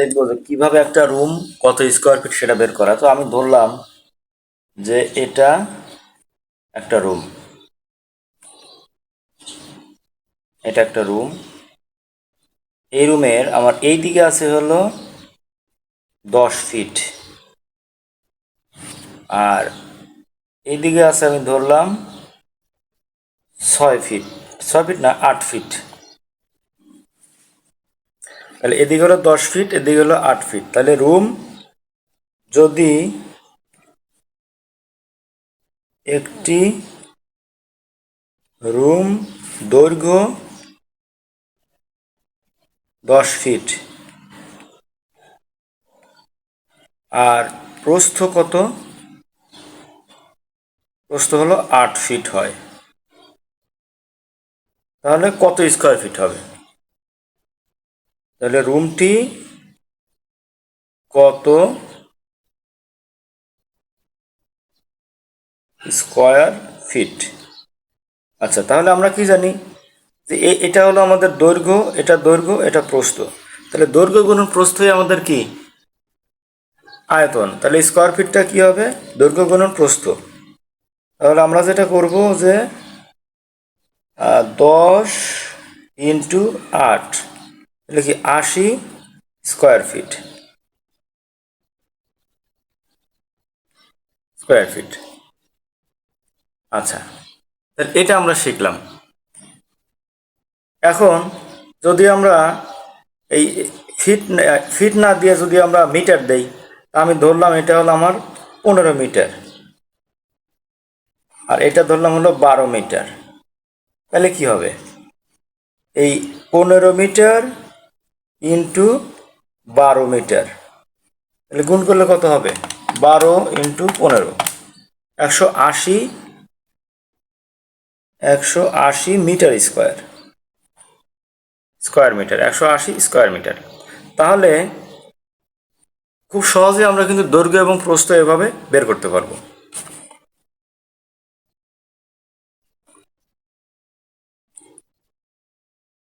দেখব যে কীভাবে একটা রুম কত স্কোয়ার ফিট সেটা বের করা। তো আমি ধরলাম যে এটা একটা রুম এটা একটা রুম এই রুমের আমার এই দিকে আছে হলো দশ ফিট আর এই দিকে আছে আমি ধরলাম ছয় ফিট ছয় ফিট না, আট ফিট তাহলে এদিকে হলো দশ ফিট এদিকে হলো আট ফিট তাহলে রুম যদি একটি রুম দৈর্ঘ্য দশ ফিট আর প্রস্থ কত? প্রস্থ হলো আট ফিট হয়। তাহলে কত স্কোয়ার ফিট হবে? তাহলে রুমটি কত? Square feet. আচ্ছা তাহলে আমরা কি জানি? যে এটা হলো আমাদের দৈর্ঘ্য, এটা দৈর্ঘ্য, এটা প্রস্থ। তাহলে দৈর্ঘ্য গুণন প্রস্থই আমাদের কি? আয়তন। তাহলে স্কোয়ার ফিটটা কি হবে? দৈর্ঘ্য গুণন প্রস্থ। তাহলে আমরা যেটা করব যে দশ ইন্টু আট। কি আশি স্কোয়ার ফিট। Square feet. আচ্ছা তাহলে এটা আমরা শিখলাম। এখন যদি আমরা এই ফিট ফিট না দিয়ে যদি আমরা মিটার দেই আমি ধরলাম এটা হলো আমার পনেরো মিটার। আর এটা ধরলাম হলো বারো মিটার। তাহলে কি হবে? এই পনেরো মিটার ইন্টু বারো মিটার। তাহলে গুণ করলে কত হবে? বারো ইন্টু পনেরো। একশো আশি একশো আশি মিটার স্কোয়ার। স্কোয়ার মিটার, একশো আশি স্কোয়ার মিটার। তাহলে খুব সহজে আমরা কিন্তু দৈর্ঘ্য এবং প্রস্থ এভাবে বের করতে পারব।